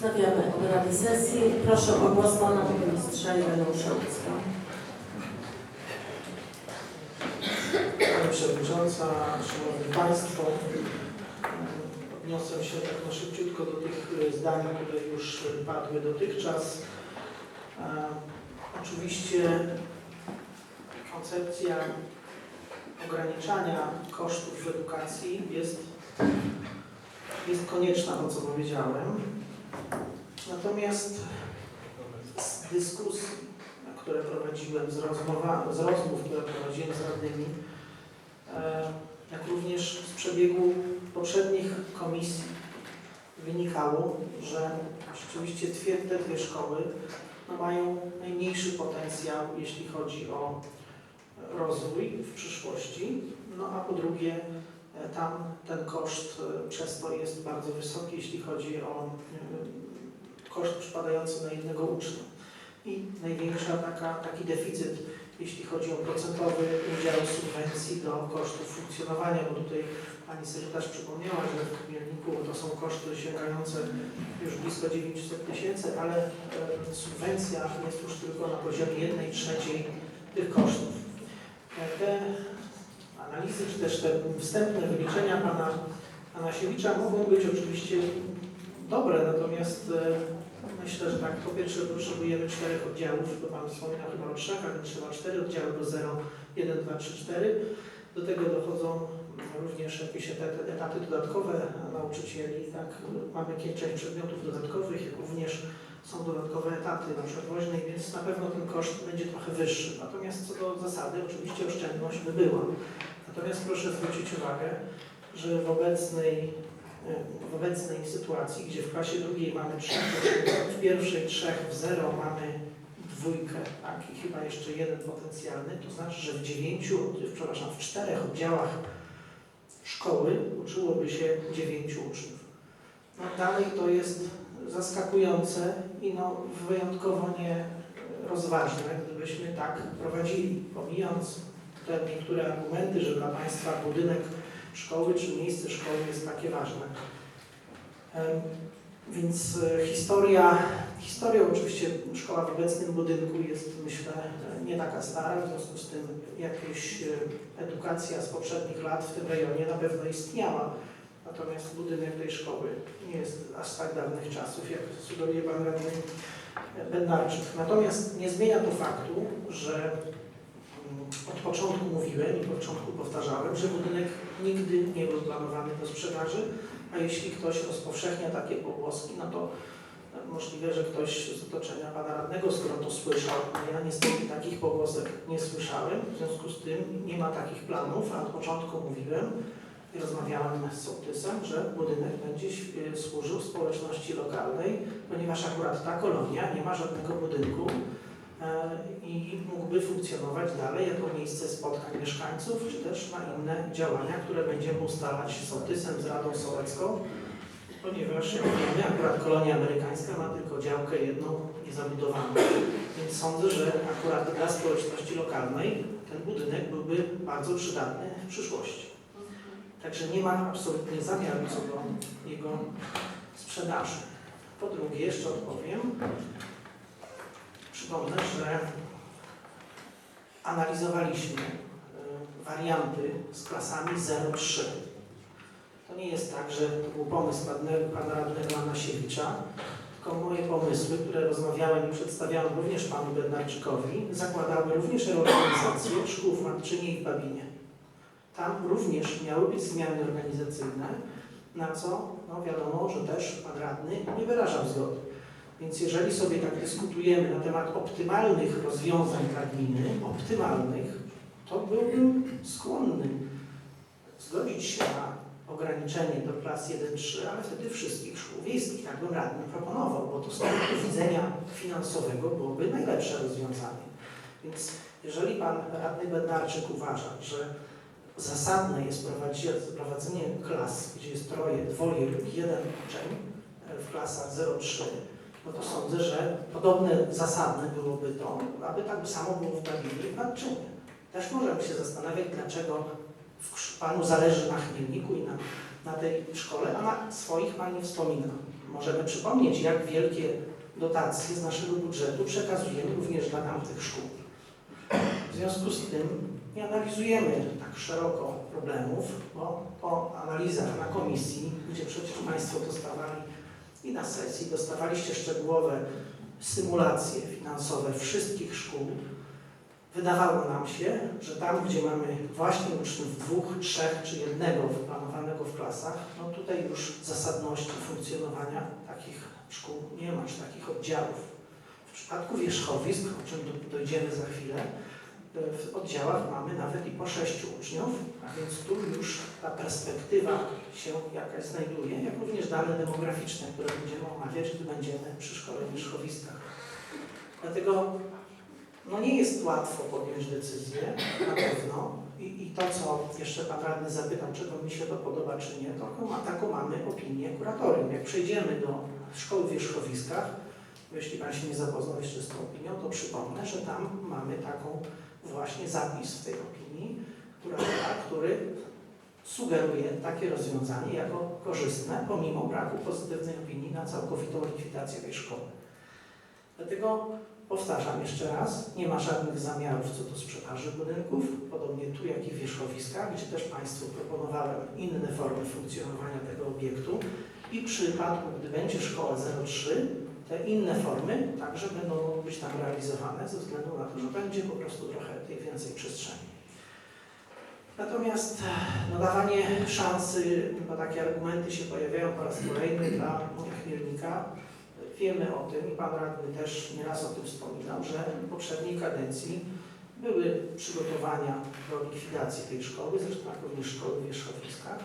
Wznawiamy obrady sesji. Proszę o głos pana burmistrza Ireneusza. Pani Przewodnicząca, Szanowni Państwo, odniosę się tak na szybciutko do tych e, zdań, które już padły dotychczas. E, Oczywiście koncepcja ograniczania kosztów w edukacji jest, jest konieczna, to co powiedziałem. Natomiast z dyskusji, które prowadziłem, z, rozmowa, z rozmów, które prowadziłem z radnymi, E, jak również z przebiegu poprzednich komisji wynikało, że rzeczywiście dwie, te dwie szkoły no, mają najmniejszy potencjał, jeśli chodzi o rozwój w przyszłości, no a po drugie e, tam ten koszt e, przez to jest bardzo wysoki, jeśli chodzi o koszt przypadający na jednego ucznia. I największa taka, taki deficyt jeśli chodzi o procentowy udział subwencji do kosztów funkcjonowania, bo tutaj Pani sekretarz przypomniała, że w Chmielniku to są koszty sięgające już blisko 900 tysięcy, ale e, subwencja jest już tylko na poziomie 1 trzeciej tych kosztów. E, Te analizy, czy też te wstępne wyliczenia Pana Anasiewicza mogą być oczywiście dobre, natomiast e, Myślę, że tak, po pierwsze potrzebujemy czterech oddziałów, bo Pan wspominał chyba o trzech, ale trzeba cztery oddziały do 0, 1, 2, 3, 4. Do tego dochodzą również jakieś etaty, etaty dodatkowe nauczycieli, tak, mamy część przedmiotów dodatkowych, jak również są dodatkowe etaty na przykład woźnej, więc na pewno ten koszt będzie trochę wyższy. Natomiast co do zasady, oczywiście oszczędność by była. Natomiast proszę zwrócić uwagę, że w obecnej w obecnej sytuacji, gdzie w klasie drugiej mamy trzech w pierwszej trzech w zero mamy dwójkę, tak, i chyba jeszcze jeden potencjalny, to znaczy, że w dziewięciu, przepraszam, w czterech oddziałach szkoły uczyłoby się dziewięciu uczniów. No dalej to jest zaskakujące i no wyjątkowo nie rozważne, gdybyśmy tak prowadzili, pomijając te niektóre argumenty, że dla Państwa budynek szkoły czy miejsce szkoły jest takie ważne. Więc e, historia, historia oczywiście szkoła w obecnym budynku jest myślę e, nie taka stara, w związku z tym jakaś e, edukacja z poprzednich lat w tym rejonie na pewno istniała. Natomiast budynek tej szkoły nie jest aż tak dawnych czasów, jak sugeruje pan radny Bednarczyk. Natomiast nie zmienia to faktu, że od początku mówiłem i od początku powtarzałem, że budynek nigdy nie był planowany do sprzedaży, a jeśli ktoś rozpowszechnia takie pogłoski, no to możliwe, że ktoś z otoczenia pana radnego, skoro to słyszał, no ja niestety takich pogłosek nie słyszałem, w związku z tym nie ma takich planów, a od początku mówiłem i rozmawiałem z sołtysem, że budynek będzie służył społeczności lokalnej, ponieważ akurat ta kolonia nie ma żadnego budynku, i mógłby funkcjonować dalej jako miejsce spotkań mieszkańców, czy też na inne działania, które będziemy ustalać z sołtysem, z Radą Sołecką, ponieważ jak wiemy, akurat kolonia amerykańska ma tylko działkę jedną niezabudowaną. Więc sądzę, że akurat dla społeczności lokalnej ten budynek byłby bardzo przydatny w przyszłości. Także nie ma absolutnie zamiaru co do jego sprzedaży. Po drugie, jeszcze odpowiem, przypomnę, że analizowaliśmy y, warianty z klasami 0-3. To nie jest tak, że to był pomysł pana radnego Anasiewicza, tylko moje pomysły, które rozmawiałem i przedstawiałem również panu Bednarczykowi, zakładały również reorganizację szkół w Matczynie i w Babinie. Tam również miały być zmiany organizacyjne, na co no wiadomo, że też pan radny nie wyrażał zgody. Więc jeżeli sobie tak dyskutujemy na temat optymalnych rozwiązań dla gminy, optymalnych, to byłbym skłonny zgodzić się na ograniczenie do klas 1-3, ale wtedy wszystkich szkół wiejskich, tak bym radny proponował, bo to z punktu widzenia finansowego byłoby najlepsze rozwiązanie. Więc jeżeli pan radny Bednarczyk uważa, że zasadne jest prowadzenie klas, gdzie jest troje, dwoje lub jeden uczeń e, w klasach 0-3, no to sądzę, że podobne zasadne byłoby to, aby tak samo było w Babinie i w. Też możemy się zastanawiać, dlaczego Panu zależy na Chmielniku i na, na tej szkole, a na swoich Pan nie wspomina. możemy przypomnieć, jak wielkie dotacje z naszego budżetu przekazujemy również dla tamtych szkół. W związku z tym nie analizujemy tak szeroko problemów, bo po analizach na komisji, gdzie przecież Państwo dostawali i na sesji, dostawaliście szczegółowe symulacje finansowe wszystkich szkół, wydawało nam się, że tam, gdzie mamy właśnie uczniów dwóch, trzech czy jednego wyplanowanego w klasach, no tutaj już zasadności funkcjonowania takich szkół nie ma, czy takich oddziałów. W przypadku wierzchowisk, o czym do- dojdziemy za chwilę, w oddziałach mamy nawet i po sześciu uczniów, a więc tu już ta perspektywa się jakaś znajduje, jak również dane demograficzne, które będziemy omawiać, gdy będziemy przy szkole wierzchowiskach. Dlatego no nie jest łatwo podjąć decyzję, na pewno. I, I to, co jeszcze Pan Radny zapytał, czy to mi się to podoba, czy nie, to taką, ma- taką mamy opinię kuratorium. Jak przejdziemy do szkoły w wierzchowiskach, jeśli Pan się nie zapoznał jeszcze z tą opinią, to przypomnę, że tam mamy taką właśnie zapis w tej opinii, która, który sugeruje takie rozwiązanie jako korzystne, pomimo braku pozytywnej opinii na całkowitą likwidację tej szkoły. Dlatego powtarzam jeszcze raz, nie ma żadnych zamiarów co do sprzedaży budynków, podobnie tu jak i w wierzchowiskach, gdzie też Państwu proponowałem inne formy funkcjonowania tego obiektu i w przypadku, gdy będzie szkoła 03, te inne formy także będą być tam realizowane ze względu na to, że będzie po prostu trochę tej więcej przestrzeni. Natomiast no, dawanie szansy, bo takie argumenty się pojawiają po raz kolejny dla Chmielnika, wiemy o tym i Pan Radny też nieraz o tym wspominał, że w poprzedniej kadencji były przygotowania do likwidacji tej szkoły, zresztą jak również szkoły w Wierzchowiskach.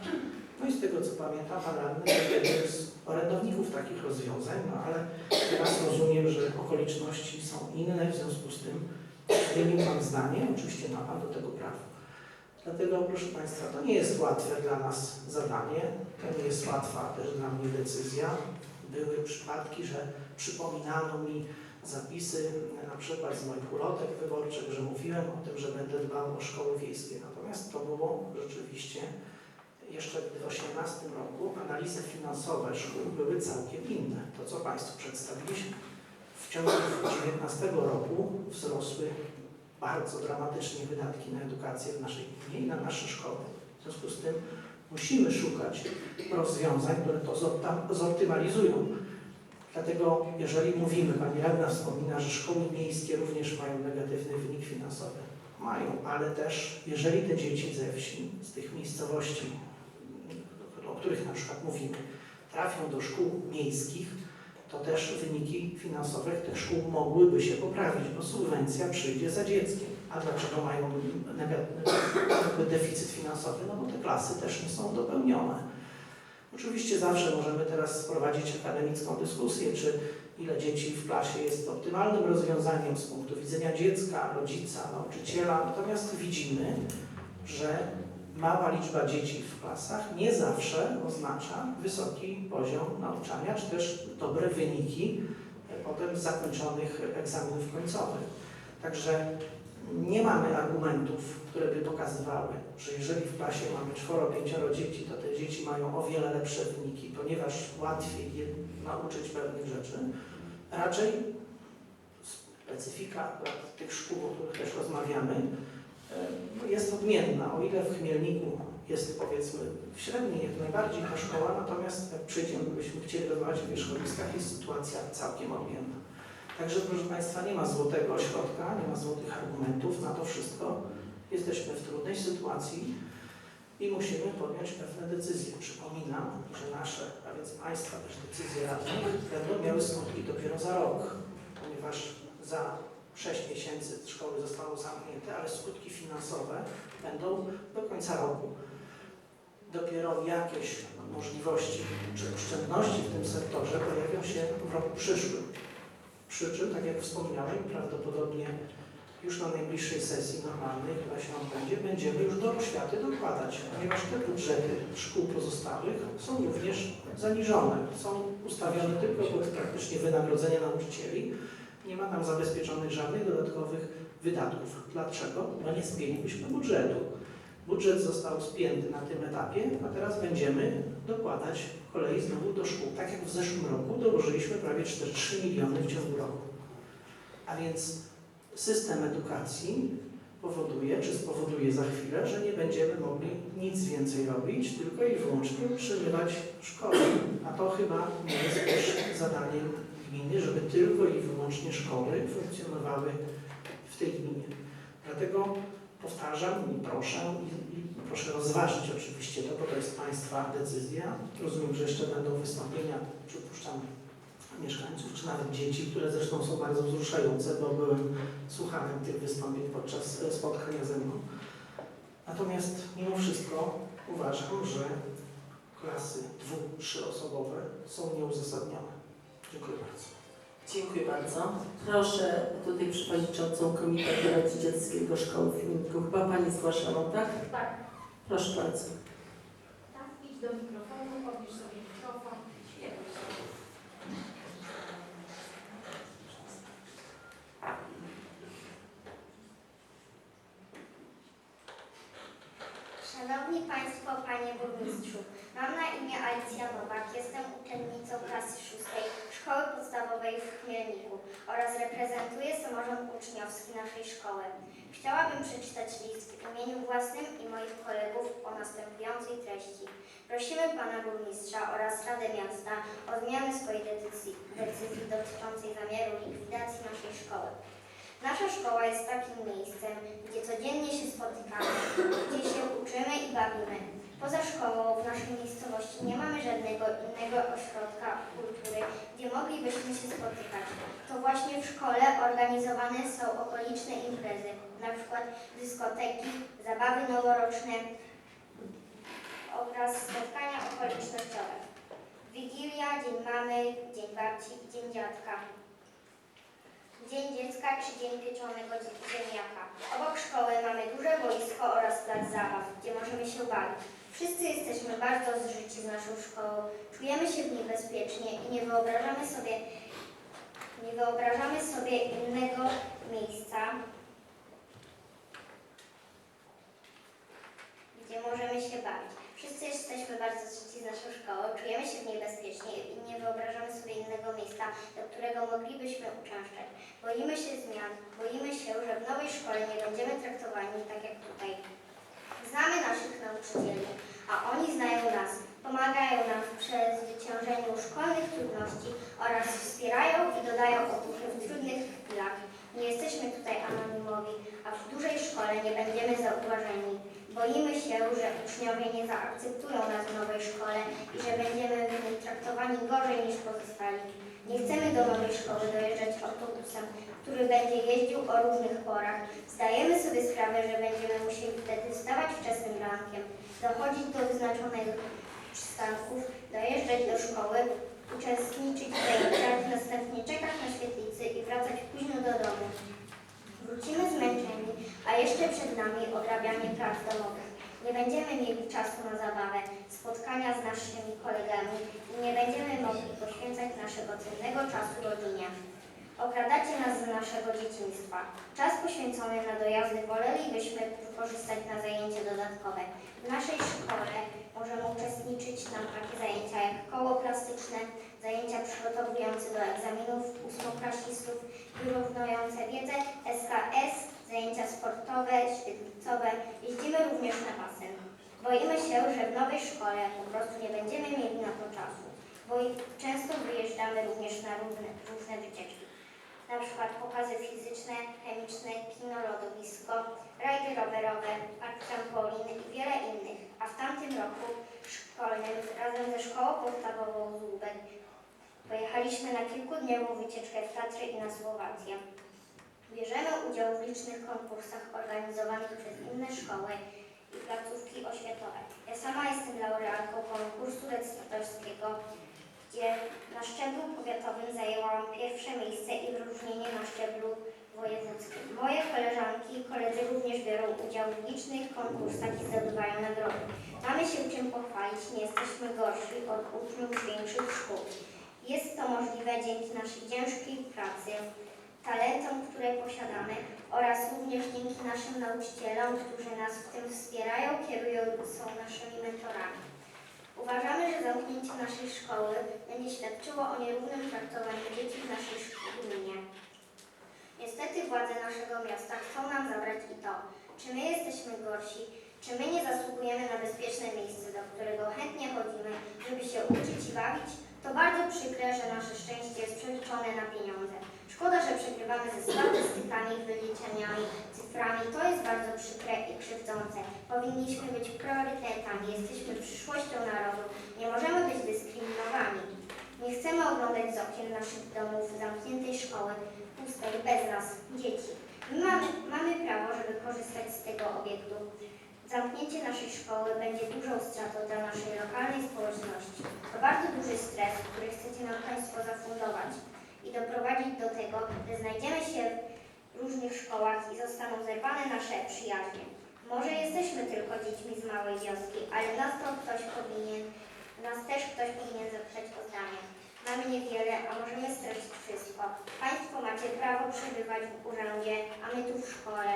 No i z tego co pamiętam, Pan Radny był z orędowników takich rozwiązań, no ale teraz rozumiem, że okoliczności są inne, w związku z tym zmienił Pan zdanie, oczywiście ma Pan do tego prawo. Dlatego, proszę Państwa, to nie jest łatwe dla nas zadanie, to nie jest łatwa też dla mnie decyzja. Były przypadki, że przypominano mi zapisy na przykład z moich ulotek wyborczych, że mówiłem o tym, że będę dbał o szkoły wiejskie. Natomiast to było rzeczywiście jeszcze w 2018 roku analizy finansowe szkół były całkiem inne. To, co Państwu przedstawiliśmy. W ciągu 2019 roku wzrosły bardzo dramatycznie wydatki na edukację w naszej gminie i na nasze szkoły. W związku z tym musimy szukać rozwiązań, które to zoptymalizują. Dlatego, jeżeli mówimy, Pani Radna wspomina, że szkoły miejskie również mają negatywny wynik finansowy. Mają, ale też, jeżeli te dzieci ze wsi, z tych miejscowości, o których na przykład mówimy, trafią do szkół miejskich, to też wyniki finansowe tych szkół mogłyby się poprawić, bo subwencja przyjdzie za dzieckiem. A dlaczego mają negatywny deficyt finansowy? No bo te klasy też nie są dopełnione. Oczywiście zawsze możemy teraz prowadzić akademicką dyskusję, czy ile dzieci w klasie jest optymalnym rozwiązaniem z punktu widzenia dziecka, rodzica, nauczyciela. Natomiast widzimy, że mała liczba dzieci w klasach nie zawsze oznacza wysoki poziom nauczania, czy też dobre wyniki e, potem zakończonych egzaminów końcowych. Także nie mamy argumentów, które by pokazywały, że jeżeli w klasie mamy czworo, pięcioro dzieci, to te dzieci mają o wiele lepsze wyniki, ponieważ łatwiej je nauczyć pewnych rzeczy. Raczej specyfika tych szkół, o których też rozmawiamy, e, jest odmienna. O ile w Chmielniku jest powiedzmy w średniej jak najbardziej ta szkoła, natomiast jak przyjdziemy, byśmy chcieli rozmawiać o wierzchowiskach, jest sytuacja całkiem odmienna. Także proszę Państwa, nie ma złotego ośrodka, nie ma złotych argumentów na to wszystko. Jesteśmy w trudnej sytuacji i musimy podjąć pewne decyzje. Przypominam, że nasze, a więc Państwa też decyzje radnych będą miały skutki dopiero za rok, ponieważ za 6 miesięcy szkoły zostały zamknięte, ale skutki finansowe będą do końca roku. Dopiero jakieś możliwości czy oszczędności w tym sektorze pojawią się w roku przyszłym. Przy czym, tak jak wspomniałem, prawdopodobnie już na najbliższej sesji normalnej, która się odbędzie, będziemy już do oświaty dokładać, ponieważ te budżety szkół pozostałych są również zaniżone. Są ustawione tylko pod praktycznie wynagrodzenie nauczycieli. Nie ma tam zabezpieczonych żadnych dodatkowych wydatków. Dlaczego? No nie spięlibyśmy budżetu. Budżet został spięty na tym etapie, a teraz będziemy dokładać kolei znowu do szkół. Tak jak w zeszłym roku dołożyliśmy prawie 3 miliony w ciągu roku. A więc system edukacji powoduje, czy spowoduje za chwilę, że nie będziemy mogli nic więcej robić, tylko i wyłącznie utrzymywać szkoły. A to chyba nie jest też zadaniem gminy, żeby tylko i wyłącznie szkoły funkcjonowały w tej gminie. Dlatego powtarzam i proszę, i proszę rozważyć oczywiście to, bo to jest Państwa decyzja. Rozumiem, że jeszcze będą wystąpienia, przypuszczam, mieszkańców, czy nawet dzieci, które zresztą są bardzo wzruszające, bo byłem słuchanym tych wystąpień podczas spotkania ze mną. Natomiast mimo wszystko uważam, że klasy dwu-, trzyosobowe są nieuzasadnione. Dziękuję bardzo. Dziękuję bardzo. Proszę tutaj przewodniczącą Komitetu Rodzicielskiego Szkoły w Filmiku. Chyba Pani zgłaszała, tak? Tak, Proszę bardzo. tak, idź do mikrofonu, podnieś sobie mikrofon. Szanowni Państwo, Panie Burmistrzu, mam na imię Alicja Nowak, jestem uczennicą klasy szóstej Szkoły Podstawowej w Chmielniku oraz reprezentuję samorząd uczniowski naszej szkoły. Chciałabym przeczytać list w imieniu własnym i moich kolegów o następującej treści. Prosimy Pana Burmistrza oraz Radę Miasta o zmianę swojej decyzji, decyzji dotyczącej zamiaru likwidacji naszej szkoły. Nasza szkoła jest takim miejscem, gdzie codziennie się spotykamy, gdzie się uczymy i bawimy. Poza szkołą w naszej miejscowości nie mamy żadnego innego ośrodka kultury, gdzie moglibyśmy się spotykać. To właśnie w szkole organizowane są okoliczne imprezy, na przykład dyskoteki, zabawy noworoczne oraz spotkania okolicznościowe. Wigilia, Dzień Mamy, Dzień Babci i Dzień Dziadka. Dzień Dziecka czy Dzień Pieczonego Ziemniaka. Obok szkoły mamy duże boisko oraz plac zabaw, gdzie możemy się bawić. Wszyscy jesteśmy bardzo zżyci z naszą szkołą, czujemy się w niej bezpiecznie i nie wyobrażamy sobie, nie wyobrażamy sobie innego miejsca, gdzie możemy się bawić. Wszyscy jesteśmy bardzo zżyci z naszą czujemy się w niej bezpiecznie i nie wyobrażamy sobie innego miejsca, do którego moglibyśmy uczęszczać. Boimy się zmian, boimy się, że w nowej szkole nie będziemy traktowani tak jak tutaj. Znamy naszych nauczycieli, a oni znają nas, pomagają nam w przezwyciężeniu szkolnych trudności oraz wspierają i dodają otuchy w trudnych chwilach. Nie jesteśmy tutaj anonimowi, a w dużej szkole nie będziemy zauważeni. Boimy się, że uczniowie nie zaakceptują nas w nowej szkole i że będziemy traktowani gorzej niż pozostali. Nie chcemy do nowej szkoły dojeżdżać autobusem, który będzie jeździł o różnych porach. Zdajemy sobie sprawę, że będziemy musieli wtedy wstawać wczesnym rankiem, dochodzić do wyznaczonych przystanków, dojeżdżać do szkoły, uczestniczyć w zajęciach, następnie czekać na świetlicy i wracać późno do domu. Wrócimy zmęczeni, a jeszcze przed nami odrabianie prac domowych. Nie będziemy mieli czasu na zabawę, spotkania z naszymi kolegami i nie będziemy mogli poświęcać naszego cennego czasu rodzinie. Okradacie nas z naszego dzieciństwa. Czas poświęcony na dojazdy wolelibyśmy wykorzystać na zajęcia dodatkowe. W naszej szkole możemy uczestniczyć na takie zajęcia jak koło plastyczne, zajęcia przygotowujące do egzaminów ósmoklasistów, wyrównujące wiedzę, SKS, zajęcia sportowe, świetlicowe. Jeździmy również na basen. Boimy się, że w nowej szkole po prostu nie będziemy mieli na to czasu, bo często wyjeżdżamy również na różne, różne wycieczki. Na przykład pokazy fizyczne, chemiczne, kino, lodowisko, rajdy rowerowe, park trampolin i wiele innych. A w tamtym roku szkolnym razem ze szkołą podstawową Złubek pojechaliśmy na kilkudniową wycieczkę w Tatry i na Słowację. Bierzemy udział w licznych konkursach organizowanych przez inne szkoły i placówki oświatowe. Ja sama jestem laureatką konkursu recytatorskiego, gdzie na szczeblu powiatowym zajęłam pierwsze miejsce i wyróżnienie na szczeblu wojewódzkim. Moje koleżanki i koledzy również biorą udział w licznych konkursach i zdobywają nagrody. Mamy się czym pochwalić, nie jesteśmy gorsi od uczniów większych szkół. Jest to możliwe dzięki naszej ciężkiej pracy, talentom, które posiadamy oraz również dzięki naszym nauczycielom, którzy nas w tym wspierają, kierują, są naszymi mentorami. Uważamy, że zamknięcie naszej szkoły będzie świadczyło o nierównym traktowaniu dzieci w naszej gminie. Niestety władze naszego miasta chcą nam zabrać i to, czy my jesteśmy gorsi, czy my nie zasługujemy na bezpieczne miejsce, do którego chętnie chodzimy, żeby się uczyć i przykre, że nasze szczęście jest przeliczone na pieniądze. Szkoda, że przegrywamy ze statystykami, wyliczeniami, cyframi. To jest bardzo przykre i krzywdzące. Powinniśmy być priorytetami. Jesteśmy przyszłością narodu. Nie możemy być dyskryminowani. Nie chcemy oglądać z okien naszych domów zamkniętej szkoły, pustej, bez nas, dzieci. My mamy, mamy prawo, żeby korzystać z tego obiektu. Zamknięcie naszej szkoły będzie dużą stratą dla naszej lokalnej społeczności. To bardzo duży stres, który chcecie nam Państwo zafundować i doprowadzić do tego, że znajdziemy się w różnych szkołach i zostaną zerwane nasze przyjaźnie. Może jesteśmy tylko dziećmi z małej wioski, ale nas to ktoś powinien, nas też ktoś powinien zapytać o zdanie. Mamy niewiele, a możemy stracić wszystko. Państwo macie prawo przebywać w urzędzie, a my tu w szkole.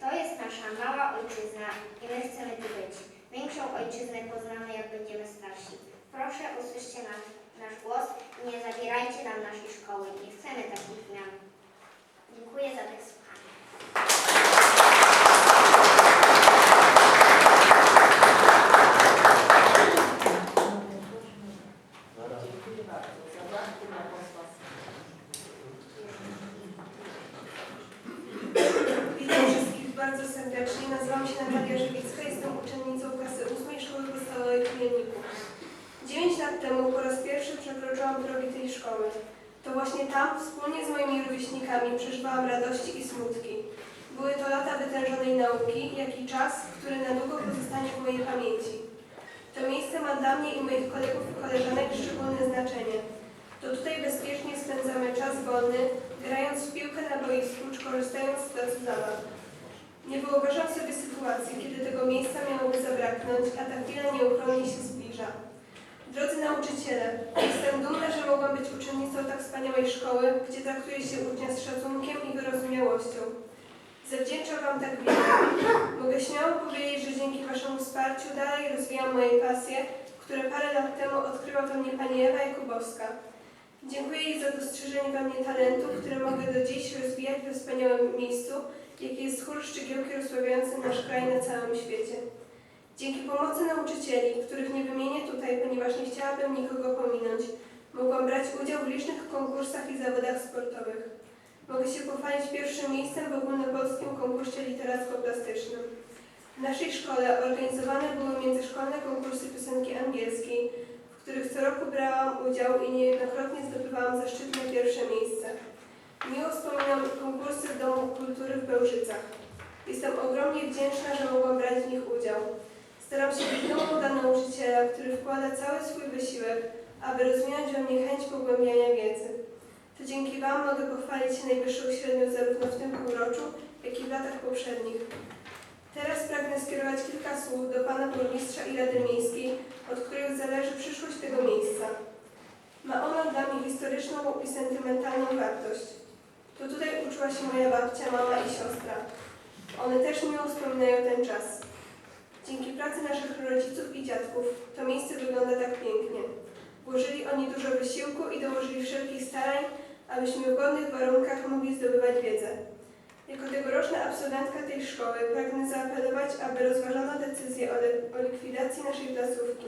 To jest nasza mała ojczyzna i my chcemy tu być. Większą ojczyznę poznamy, jak będziemy starsi. Proszę, usłyszcie nasz, nasz głos i nie zabierajcie nam naszej szkoły. Nie chcemy takich zmian. Dziękuję za wysłuchanie. Dziękuję bardzo. Zabawki na posła. Witam wszystkich bardzo serdecznie. Nazywam się Natalia Żywicka, jestem uczennicą klasy 8 Szkoły Podstawowej w Chmielniku. 9 lat temu po raz pierwszy przekroczyłam progi tej szkoły. To właśnie tam, wspólnie z moimi rówieśnikami, przeżywałam radości i smutki. Były to lata wytężonej nauki, jak i czas, który na długo pozostanie w mojej pamięci. To miejsce ma dla mnie i moich kolegów i koleżanek szczególne znaczenie. To tutaj bezpiecznie spędzamy czas wolny, grając w piłkę na boisku czy korzystając z placu zabaw. Nie wyobrażam sobie sytuacji, kiedy tego miejsca miałoby zabraknąć, a ta chwila nieuchronnie się zbliża. Drodzy nauczyciele, jestem dumna, że mogłam być uczennicą tak wspaniałej szkoły, gdzie traktuje się ucznia z szacunkiem i wyrozumiałością. Zawdzięczam Wam tak wiele. Mogę śmiało powiedzieć, że dzięki Waszemu wsparciu dalej rozwijam moje pasje, które parę lat temu odkryła we mnie Pani Ewa Jakubowska. Dziękuję jej za dostrzeżenie we mnie talentu, które mogę do dziś rozwijać we wspaniałym miejscu, jakie jest chór Szczygiełki rozsławiający nasz kraj na całym świecie. Dzięki pomocy nauczycieli, których nie wymienię tutaj, ponieważ nie chciałabym nikogo pominąć, mogłam brać udział w licznych konkursach i zawodach sportowych. Mogę się pochwalić pierwszym miejscem w ogólnopolskim konkursie literacko-plastycznym. W naszej szkole organizowane były międzyszkolne konkursy piosenki angielskiej, w których co roku brałam udział i niejednokrotnie zdobywałam zaszczytne pierwsze miejsce. Miło wspominam konkursy w Domu Kultury w Bełżycach. Jestem ogromnie wdzięczna, że mogłam brać w nich udział. Staram się być dumą dla nauczyciela, który wkłada cały swój wysiłek, aby rozwinąć we mnie chęć pogłębiania wiedzy. To dzięki Wam mogę pochwalić się najwyższą średnią zarówno w tym półroczu, jak i w latach poprzednich. Teraz pragnę skierować kilka słów do Pana Burmistrza i Rady Miejskiej, od których zależy przyszłość tego miejsca. Ma ona dla mnie historyczną i sentymentalną wartość. To tutaj uczyła się moja babcia, mama i siostra. One też miło wspominają ten czas. Dzięki pracy naszych rodziców i dziadków to miejsce wygląda tak pięknie. Włożyli oni dużo wysiłku i dołożyli wszelkich starań, abyśmy w godnych warunkach mogli zdobywać wiedzę. Jako tegoroczna absolwentka tej szkoły pragnę zaapelować, aby rozważono decyzję o, o likwidacji naszej placówki.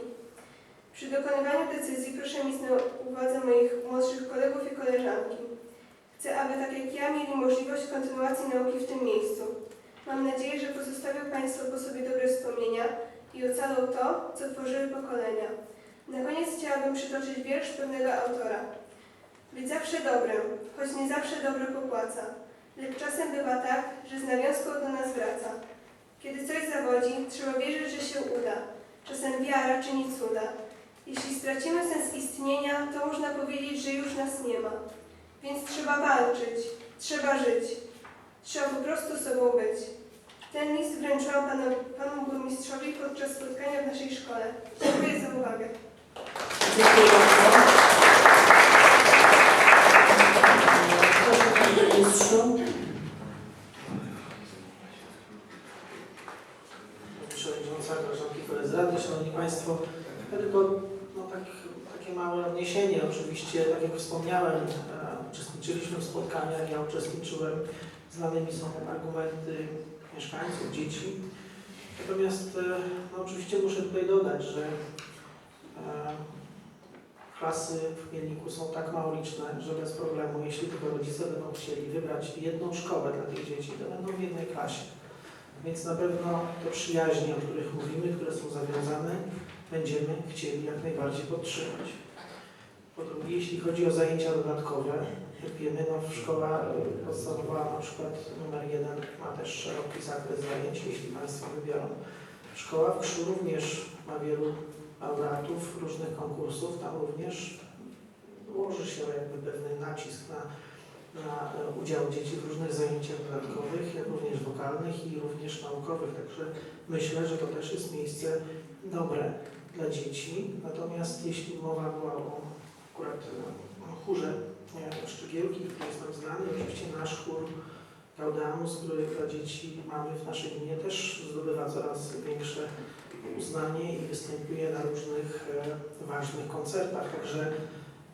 Przy dokonywaniu decyzji proszę mieć na uwadze moich młodszych kolegów i koleżanki. Chcę, aby tak jak ja mieli możliwość kontynuacji nauki w tym miejscu. Mam nadzieję, że pozostawią Państwo po sobie dobre wspomnienia i ocalą to, co tworzyły pokolenia. Na koniec chciałabym przytoczyć wiersz pewnego autora. Być zawsze dobrem, choć nie zawsze dobro popłaca. Lecz czasem bywa tak, że z nawiązką do nas wraca. Kiedy coś zawodzi, trzeba wierzyć, że się uda. Czasem wiara czyni cuda. Jeśli stracimy sens istnienia, to można powiedzieć, że już nas nie ma. Więc trzeba walczyć, trzeba żyć, trzeba po prostu sobą być. Ten list wręczyłam pana, panu burmistrzowi podczas spotkania w naszej szkole. Dziękuję za uwagę. Dziękuję bardzo. Proszę panie burmistrzu. Przewodnicząca, koleżanki, koledzy radni, szanowni państwo. Ja tylko no, tak, takie małe odniesienie oczywiście, tak jak wspomniałem, uczestniczyliśmy w spotkaniach, ja uczestniczyłem, znanymi są argumenty mieszkańców, dzieci. Natomiast e, no, oczywiście muszę tutaj dodać, że e, klasy w Mielniku są tak mało liczne, że bez problemu, jeśli tylko rodzice będą chcieli wybrać jedną szkołę dla tych dzieci, to będą w jednej klasie. Więc na pewno te przyjaźnie, o których mówimy, które są zawiązane, będziemy chcieli jak najbardziej podtrzymać. Po drugie, jeśli chodzi o zajęcia dodatkowe, jak wiemy, no, szkoła y, podstawowa na przykład numer jeden ma też szeroki zakres zajęć, jeśli Państwo wybiorą. Szkoła w Krzu również ma wielu laureatów różnych konkursów, tam również łoży się jakby pewien nacisk na, na udział dzieci w różnych zajęciach dodatkowych, jak również wokalnych i również naukowych. Także myślę, że to też jest miejsce dobre dla dzieci. Natomiast jeśli mowa była o akurat e, chórze Szczygiełki, który jest nam znany, oczywiście nasz chór Gaudamus, który dla dzieci mamy w naszej gminie, też zdobywa coraz większe uznanie i występuje na różnych e, ważnych koncertach. Także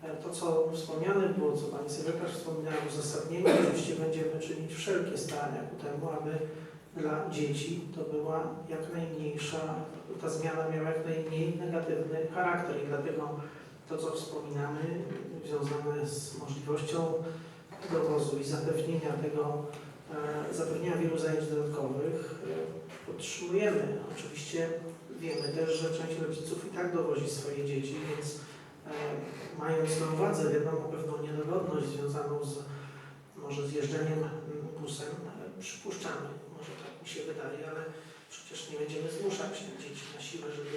e, to, co wspomniane było, co Pani Sekretarz wspominała w uzasadnieniu, oczywiście będziemy czynić wszelkie starania ku temu, aby dla dzieci to była jak najmniejsza, ta zmiana miała jak najmniej negatywny charakter i dlatego to, co wspominamy, związane z możliwością dowozu i zapewnienia tego, e, zapewnienia wielu zajęć dodatkowych, podtrzymujemy. Oczywiście wiemy też, że część rodziców i tak dowozi swoje dzieci, więc e, mając na uwadze wiadomo pewną niedogodność związaną z może z jeżdżeniem busem, e, przypuszczamy, może tak mi się wydaje, ale przecież nie będziemy zmuszać dzieci na siłę, żeby,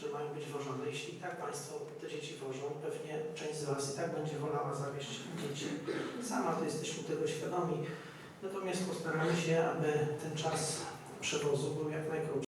że mają być wożone. Jeśli tak Państwo te dzieci wożą, pewnie część z Was i tak będzie wolała zawieźć dzieci. Sama to jesteśmy tego świadomi. Natomiast postaramy się, aby ten czas przewozu był jak najkrótszy.